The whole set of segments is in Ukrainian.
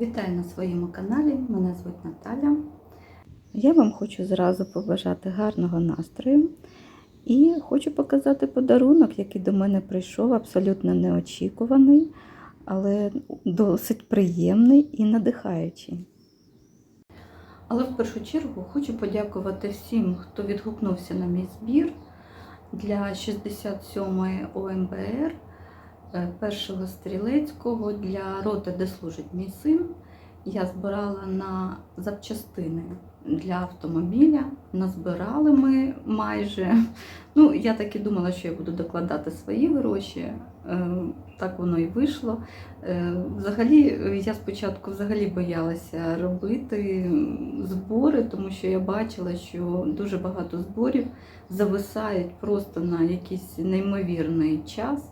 Вітаю на своєму каналі. Мене звуть Наталя. Я вам хочу зразу побажати гарного настрою і хочу показати подарунок, який до мене прийшов абсолютно неочікуваний, але досить приємний і надихаючий. Але в першу чергу хочу подякувати всім, хто відгукнувся на мій збір для 67-ї ОМБР, першого стрілецького для роти, де служить мій син. Я збирала на запчастини для автомобіля. Назбирали ми майже. Ну, я так і думала, що я буду докладати свої гроші. Е, Так воно і вийшло. Е, Взагалі, е, я спочатку взагалі боялася робити збори, тому що я бачила, що дуже багато зборів зависають просто на якийсь неймовірний час,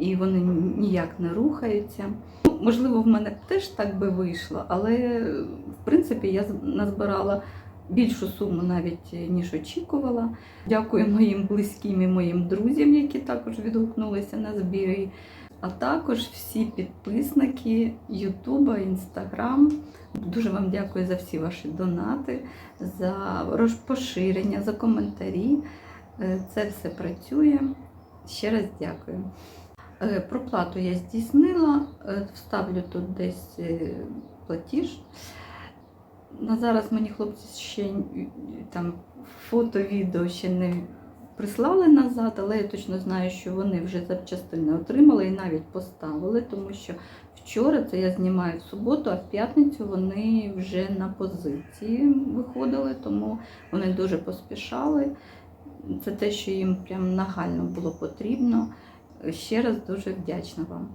і вони ніяк не рухаються. Ну, Можливо, в мене теж так би вийшло, але в принципі я назбирала більшу суму навіть ніж очікувала. Дякую моїм близьким і моїм друзям, які також відгукнулися на збір. А також всі підписники Ютуба, Інстаграм. Дуже вам дякую за всі ваші донати, за роз- поширення, за коментарі. Е, Це все працює. Ще раз дякую. Е, Проплату я здійснила, Е, вставлю тут десь е, платіж. На зараз мені хлопці ще там фото, відео ще не прислали назад, але я точно знаю, що вони вже запчастини отримали і навіть поставили, тому що вчора це я знімаю в суботу, а в п'ятницю вони вже на позиції виходили, тому вони дуже поспішали. Це те, що їм прям нагально було потрібно. Ще раз дуже вдячна вам.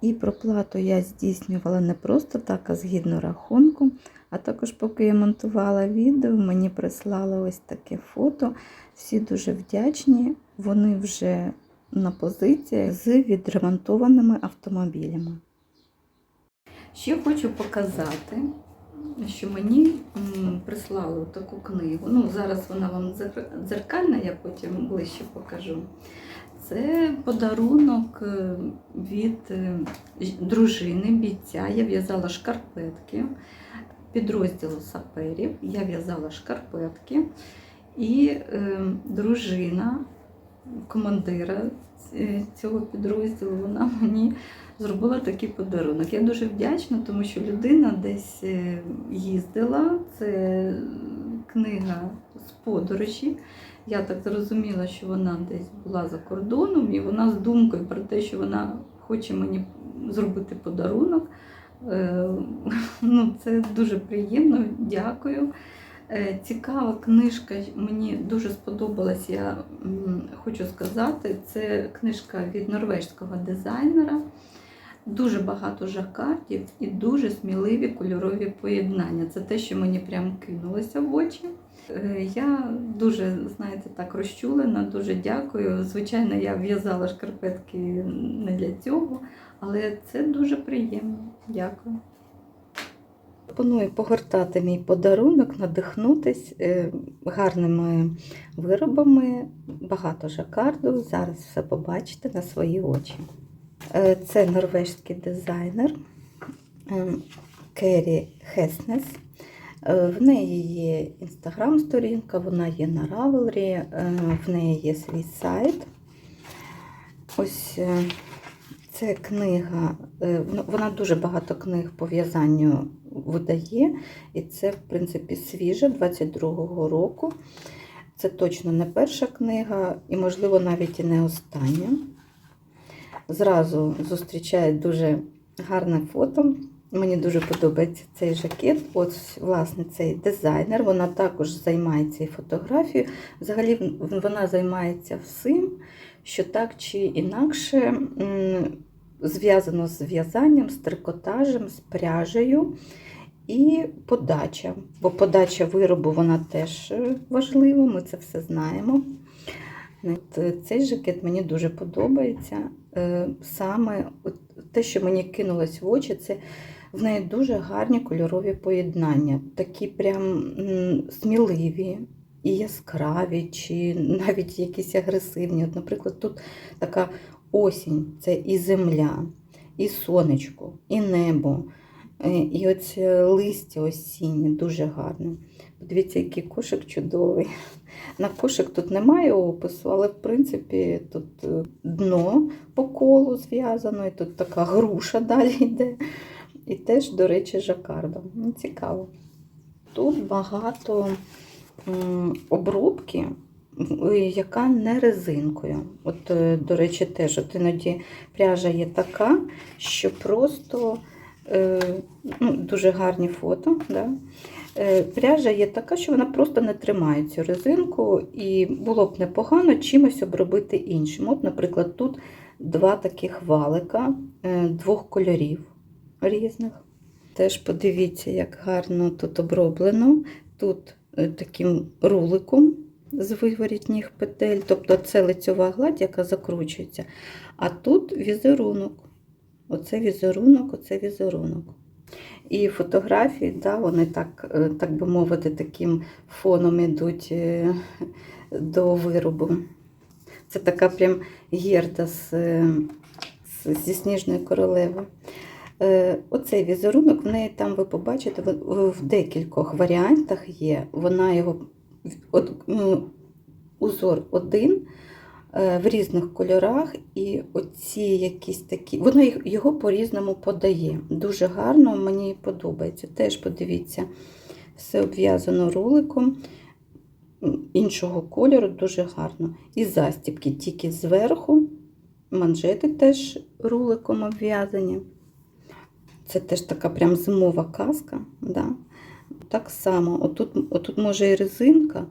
І проплату я здійснювала не просто так, а згідно рахунку. А також, поки я монтувала відео, мені прислали ось таке фото. Всі дуже вдячні. Вони вже на позиціях з відремонтованими автомобілями. Ще хочу показати, що мені прислали таку книгу. Ну, зараз вона вам дзеркальна, я потім ближче покажу. Це подарунок е, від е, дружини, бійця. Я в'язала шкарпетки підрозділу саперів. Я в'язала шкарпетки. І е, дружина командира цього підрозділу, вона мені зробила такий подарунок. Я дуже вдячна, тому що людина десь е, їздила. Це книга з подорожі. Я так зрозуміла, що вона десь була за кордоном, і вона з думкою про те, що вона хоче мені зробити подарунок. Е, Ну, це дуже приємно, дякую. Е, Цікава книжка, мені дуже сподобалась, я хочу сказати. Це книжка від норвежського дизайнера. Дуже багато жакардів і дуже сміливі кольорові поєднання. Це те, що мені прям кинулося в очі. Е, Я дуже, знаєте, так розчулена, дуже дякую. Звичайно, я в'язала шкарпетки не для цього, але це дуже приємно. Дякую. Пропоную погортати мій подарунок, надихнутись е, гарними виробами, багато жакарду. Зараз все побачите на свої очі. Е, Це норвежський дизайнер е, Керрі Хеснес. Е, В неї є інстаграм-сторінка, вона є на Ravelry, е, в неї є свій сайт. Ось це книга, ну, вона дуже багато книг по в'язанню видає, і це, в принципі, свіже 22-го року. Це точно не перша книга, і, можливо, навіть і не остання. Зразу зустрічає дуже гарне фото. Мені дуже подобається цей жакет. От, власне, цей дизайнер. Вона також займається і фотографією. Взагалі, вона займається всім, що так чи інакше зв'язано з в'язанням, з трикотажем, з пряжею і подача. Бо подача виробу вона теж е, важлива, ми це все знаємо. От, е, Цей жакет мені дуже подобається. Е, Саме те, що мені кинулось в очі, це в неї дуже гарні кольорові поєднання, такі прям сміливі і яскраві, чи навіть якісь агресивні. От, наприклад, тут така осінь це і земля, і сонечко, і небо, Е, І оце листя осіннє дуже гарне. Подивіться, який кошик чудовий. На кошик тут немає опису, але в принципі тут е, дно по колу зв'язано, і тут така груша далі йде. І теж, до речі, жакардом. Ну, Цікаво. Тут багато обробки, яка не резинкою. От, е, до речі, теж от іноді пряжа є така, що просто е, ну, дуже гарні фото. Да? Е, Пряжа є така, що вона просто не тримає цю резинку, і було б непогано чимось обробити іншим. От, наприклад, тут два таких валика е, двох кольорів різних. Теж подивіться, як гарно тут оброблено. Тут е, таким руликом з виворітніх петель, тобто це лицьова гладь, яка закручується. А тут візерунок. Оце візерунок, оце візерунок. І фотографії, да, вони так, е, так би мовити, таким фоном ідуть е, до виробу. Це така прям гірда з, е, з- зі сніжної королеви. Оцей візерунок, в неї там ви побачите, в, декількох варіантах є. Вона його ну, узор один в різних кольорах, і оці якісь такі. Вона їх- його по-різному подає. Дуже гарно, мені подобається. Теж подивіться, все обв'язано руликом іншого кольору, дуже гарно. І застібки тільки зверху, манжети теж руликом обв'язані. Це теж така прям зимова казка. Да? Так само, отут, отут може і резинка,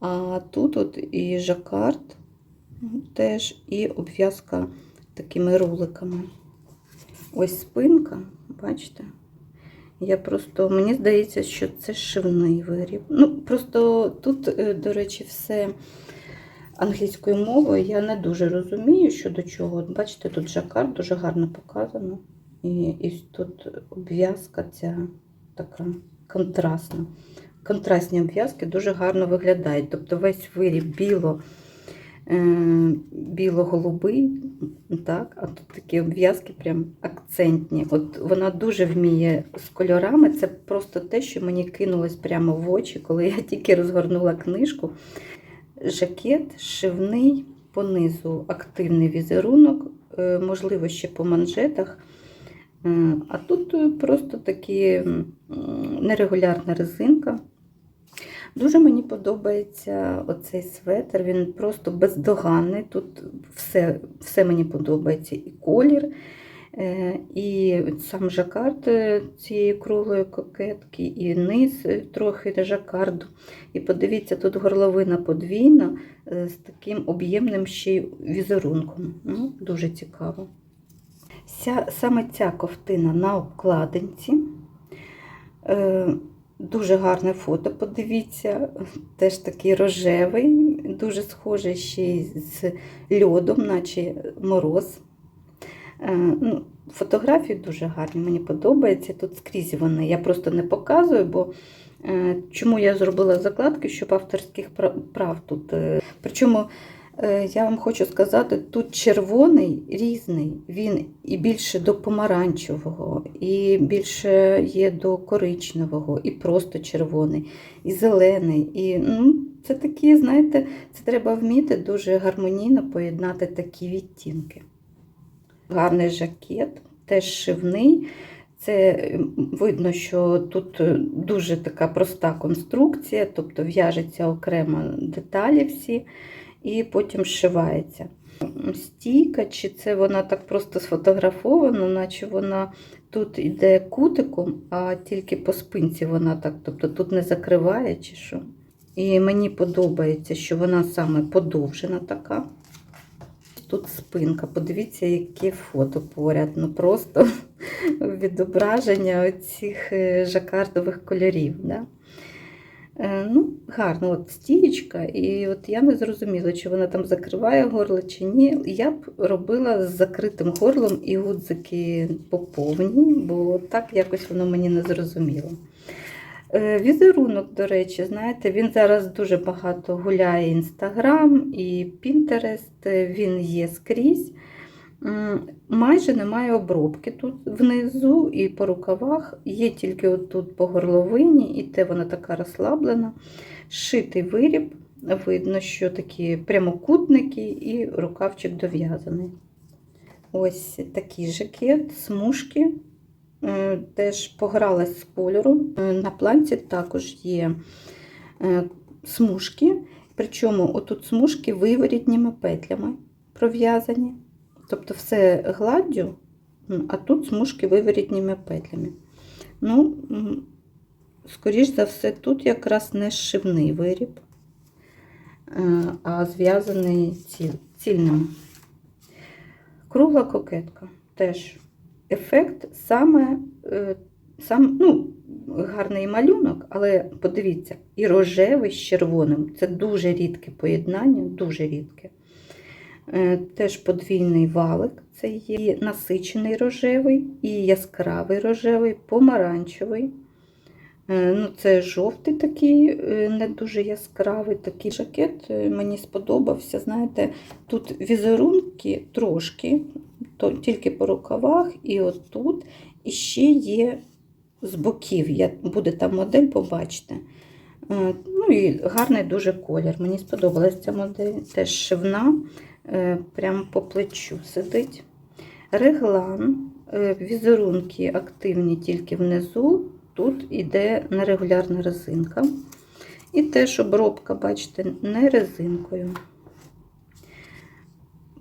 а тут от і жакард теж, і обв'язка такими руликами. Ось спинка, бачите? Я просто, мені здається, що це шивний виріб. Ну, просто тут, е, до речі, все англійською мовою. Я не дуже розумію, що до чого. Бачите, тут жакард дуже гарно показано. І, і тут обв'язка ця така контрастна. Контрастні обв'язки дуже гарно виглядають. Тобто весь виріб біло, біло-голубий, так, а тут такі обв'язки прям акцентні. От вона дуже вміє з кольорами. Це просто те, що мені кинулось прямо в очі, коли я тільки розгорнула книжку. Жакет шивний, понизу активний візерунок, е, можливо, ще по манжетах. Е, А тут е, просто такі нерегулярна резинка. Дуже мені подобається оцей светр, він просто бездоганний. Тут все, все мені подобається. І колір, е, і сам жакард е, цієї круглої кокетки, і низ е, трохи жакарду. І подивіться, тут горловина подвійна з таким об'ємним ще й візерунком. Ну, дуже цікаво. Саме ця ковтина на обкладинці. Дуже гарне фото, подивіться, теж такий рожевий, дуже схожий ще з льодом, наче мороз. Е, ну, фотографії дуже гарні, мені подобається. Тут скрізь вони. Я просто не показую, бо е, чому я зробила закладки, щоб авторських прав, тут. Е, причому Я вам хочу сказати, тут червоний різний, він і більше до помаранчевого, і більше є до коричневого, і просто червоний, і зелений. І ну, це такі, знаєте, це треба вміти дуже гармонійно поєднати такі відтінки. Гарний жакет, теж шивний. Це видно, що тут е, дуже така проста конструкція, тобто в'яжеться окремо деталі всі і потім зшивається. Стійка, чи це вона так просто сфотографована, наче вона тут йде кутиком, а тільки по спинці вона так, тобто тут не закриває чи що. І мені подобається, що вона саме подовжена така. Тут спинка. Подивіться, яке фото поряд. Ну просто відображення цих жакардових кольорів. Да? Е, Ну, гарно, от стієчка, і от я не зрозуміла, чи вона там закриває горло, чи ні. Я б робила з закритим горлом і гудзики по повній, бо так якось воно мені не зрозуміло. Е, Візерунок, до речі, знаєте, він зараз дуже багато гуляє Інстаграм і Пінтерест, він є скрізь. Майже немає обробки тут внизу і по рукавах. Є тільки отут по горловині, і те вона така розслаблена. Шитий виріб. Видно, що такі прямокутники і рукавчик дов'язаний. Ось такий жакет, смужки. Е, Теж погралась з кольором. Е, На планці також є е, смужки, причому отут смужки виворітніми петлями пров'язані. Тобто все гладдю, а тут смужки виворітніми петлями. Ну, скоріш за все, тут якраз не зшивний виріб, е, а зв'язаний ціл, цільним. Кругла кокетка теж ефект саме, е, сам, ну, гарний малюнок, але подивіться, і рожевий з червоним. Це дуже рідке поєднання, дуже рідке. Е, Теж подвійний валик, це є насичений рожевий, і яскравий рожевий, помаранчевий. Е, Ну, це жовтий такий, е, не дуже яскравий такий жакет. Мені сподобався. Знаєте, тут візерунки трошки, то тільки по рукавах, і отут. І ще є з боків. Я, буде там модель, побачите. Ну і гарний дуже колір. Мені сподобалася ця модель. Теж шивна, прямо по плечу сидить. Реглан, е, візерунки активні тільки внизу. Тут іде нерегулярна резинка. І теж обробка, бачите, не резинкою.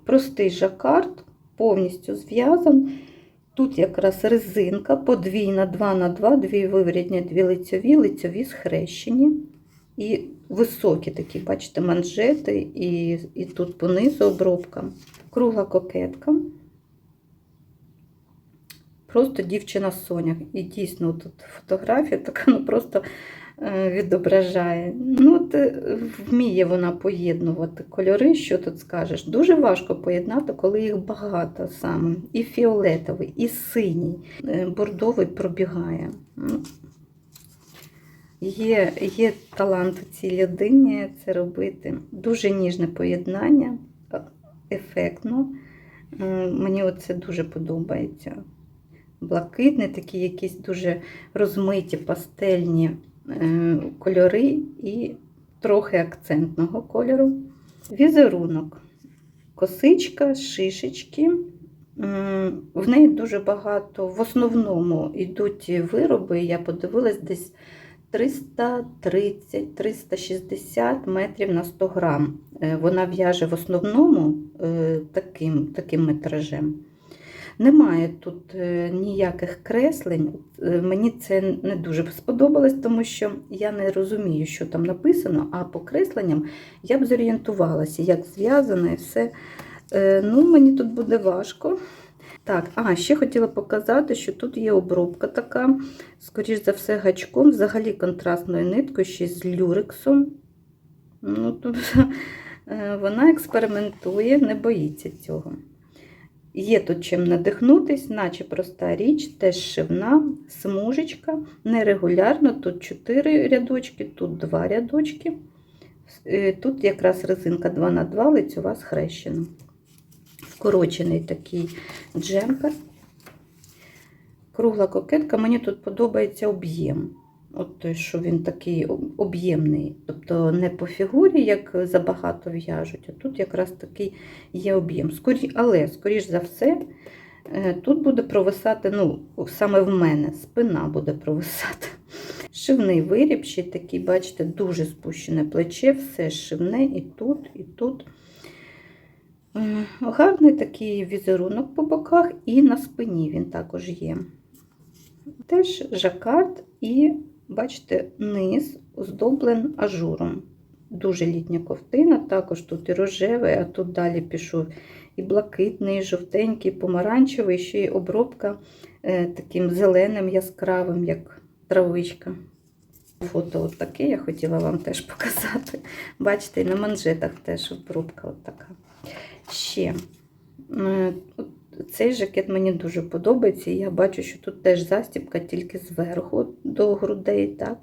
Простий жакард, повністю зв'язан. Тут якраз резинка подвійна 2 на 2 дві виворітні, дві лицьові, лицьові схрещені. І високі такі, бачите, манжети, і, і тут понизу обробка. Кругла кокетка. Просто дівчина Соня. І дійсно тут фотографія така ну, просто е, відображає. Ну, от, е, вміє вона поєднувати кольори, що тут скажеш. Дуже важко поєднати, коли їх багато саме. І фіолетовий, і синій, Е, бордовий пробігає. Є, є талант у цій людині це робити. Дуже ніжне поєднання, е, ефектно. Мені оце дуже подобається. Блакитні, такі якісь дуже розмиті пастельні е, кольори і трохи акцентного кольору. Візерунок. Косичка, шишечки. В неї дуже багато. В основному йдуть вироби, я подивилась десь 330-360 метрів на 100 грам. Е, Вона в'яже в основному е, таким, таким метражем. Немає тут е, ніяких креслень. Мені це не дуже сподобалось, тому що я не розумію, що там написано, а по кресленням я б зорієнтувалася, як зв'язано і все. Ну, мені тут буде важко. Так, а ще хотіла показати, що тут є обробка така, скоріш за все, гачком, взагалі контрастною ниткою, ще з люрексом. Ну, е, вона експериментує, не боїться цього. Є тут чим надихнутись, наче проста річ, теж шивна, смужечка, нерегулярно, тут 4 рядочки, тут 2 рядочки. Е, Тут якраз резинка 2 на 2 лицьова схрещена. Вкорочений такий джемпер. Кругла кокетка, мені тут подобається об'єм. От той, що він такий об'ємний. Тобто не по фігурі, як забагато в'яжуть, а тут якраз такий є об'єм. Але, скоріш за все, е, тут буде провисати, ну, саме в мене, спина буде провисати. Шивний виріб, ще такий, бачите, дуже спущене плече, все шивне і тут, і тут. Гарний такий візерунок по боках, і на спині він також є. Теж жакард і, бачите, низ оздоблен ажуром. Дуже літня ковтина, також тут і рожевий, а тут далі пішов і блакитний, і жовтенький, і помаранчевий, ще й обробка е, таким зеленим, яскравим, як травичка. Фото от таке я хотіла вам теж показати. Бачите, і на манжетах теж обробка от така. Ще е, цей жакет мені дуже подобається. і Я бачу, що тут теж застібка тільки зверху до грудей, так?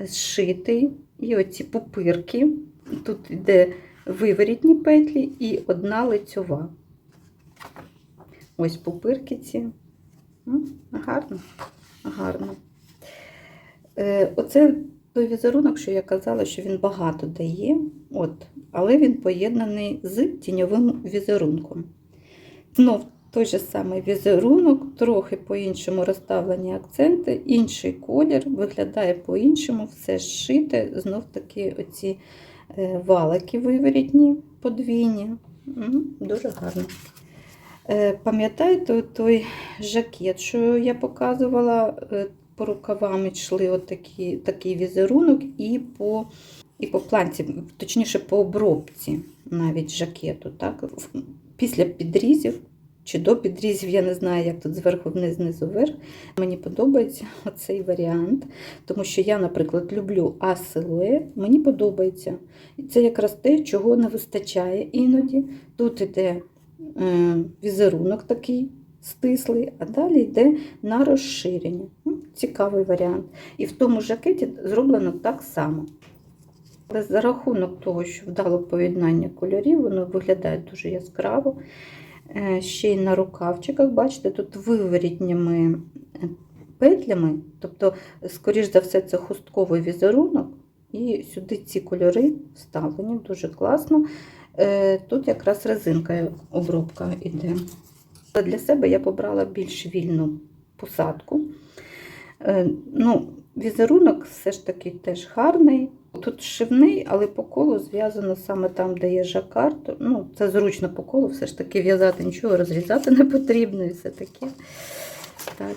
зшитий. І оці пупирки. Тут йде виворітні петлі і одна лицьова. Ось пупирки ці. Гарно, гарно. Е, Оце той візерунок, що я казала, що він багато дає, от, але він поєднаний з тіньовим візерунком. Знов той же самий візерунок, трохи по-іншому розставлені акценти, інший колір, виглядає по-іншому, все зшите, знов таки оці е, валики виворітні, подвійні. Дуже гарно. Е, Пам'ятаєте той жакет, що я показувала, по рукавам йшли отакі, такий візерунок і по, і по планці, точніше по обробці навіть жакету. Так? Після підрізів чи до підрізів, я не знаю, як тут зверху вниз, знизу вверх. Мені подобається цей варіант, тому що я, наприклад, люблю асилует, мені подобається. Це якраз те, чого не вистачає іноді. Тут іде е, візерунок такий стислий, а далі йде на розширення. Цікавий варіант. І в тому жакеті зроблено так само. Але за рахунок того, що вдало поєднання кольорів, воно виглядає дуже яскраво. Е, Ще й на рукавчиках, бачите, тут виворітніми е, петлями, тобто, скоріш за все, це хустковий візерунок, і сюди ці кольори вставлені дуже класно. Е, Тут якраз резинка обробка йде. Для себе я побрала більш вільну посадку. Е, Ну, візерунок все ж таки теж гарний. Тут шивний, але по колу зв'язано саме там, де є жакард. Ну, це зручно по колу, все ж таки в'язати нічого, розрізати не потрібно і все таке. Так.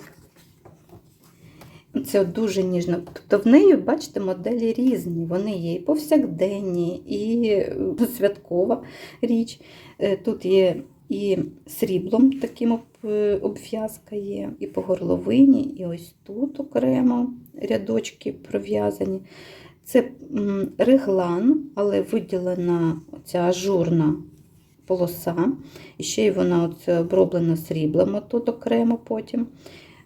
Це дуже ніжно. Тобто в неї, бачите, моделі різні. Вони є і повсякденні, і е, святкова річ. Е, Тут є і сріблом таким е, обв'язка є, і по горловині, і ось тут окремо рядочки пров'язані. Це реглан, але виділена ця ажурна полоса. І ще й вона оце оброблена сріблом тут окремо потім.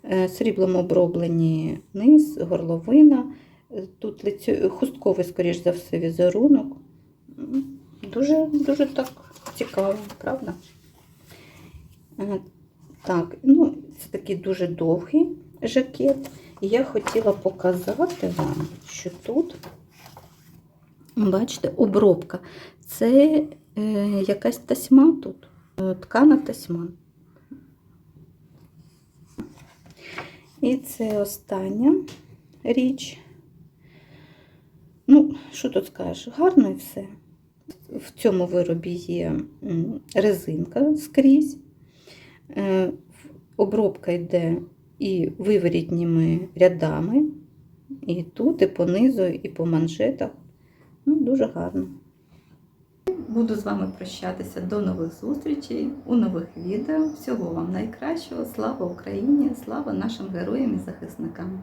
Е, Сріблом оброблені низ, горловина. Е, Тут хустковий, скоріш за все, візерунок. Дуже, дуже так цікаво, правда? Так, ну, це такий дуже довгий жакет. І я хотіла показати вам, що тут, бачите, обробка. Це е, якась тасьма тут, е, ткана тасьма. І це остання річ. Ну, що тут скажеш? Гарно і все. В цьому виробі є резинка скрізь. Е, Обробка йде і виворітніми рядами, і тут, і по низу, і по манжетах. Ну, дуже гарно. Буду з вами прощатися до нових зустрічей у нових відео. Всього вам найкращого. Слава Україні! Слава нашим героям і захисникам!